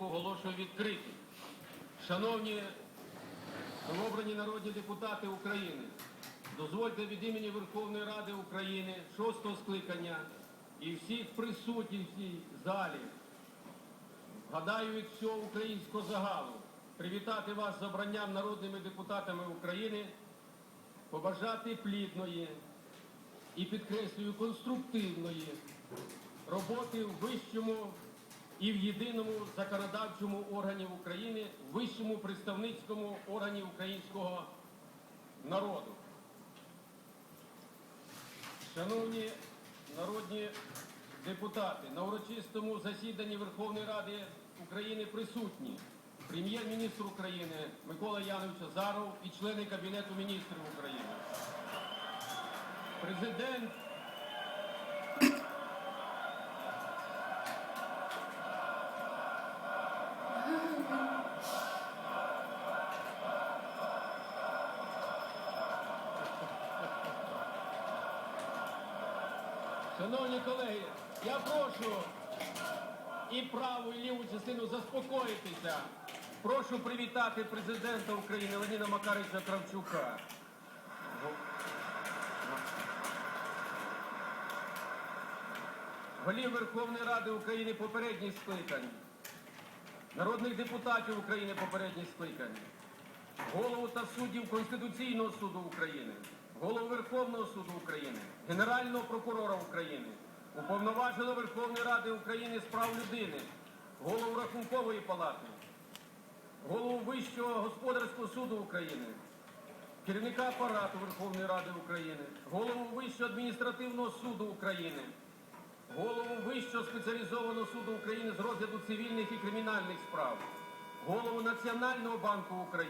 Оголошую відкритим. Шановні новообрані народні депутати України, дозвольте від імені Верховної Ради України шостого скликання і всіх присутніх в цій залі, гадаю від всього українського загалу, привітати вас з обранням народними депутатами України, побажати плідної і підкреслюю конструктивної роботи в вищому і в єдиному законодавчому органі України, вищому представницькому органі українського народу. Шановні народні депутати, на урочистому засіданні Верховної Ради України присутні прем'єр-міністр України Микола Янович Азаров і члени Кабінету міністрів України. Президент Шановні колеги, я прошу і праву, і ліву частину заспокоїтися. Прошу привітати президента України Леніна Макаровича Кравчука. Голів Верховної Ради України попередніх скликань, народних депутатів України попередніх скликань, голову та суддів Конституційного суду України, Верховного суду України, Генерального прокурора України, уповноваженого Верховної Ради України з прав людини, голову Рахункової палати, голову Вищого господарського суду України, керівника апарату Верховної Ради України, голову Вищого адміністративного суду України, голову Вищого спеціалізованого суду України з розгляду цивільних і кримінальних справ, голову Національного банку України.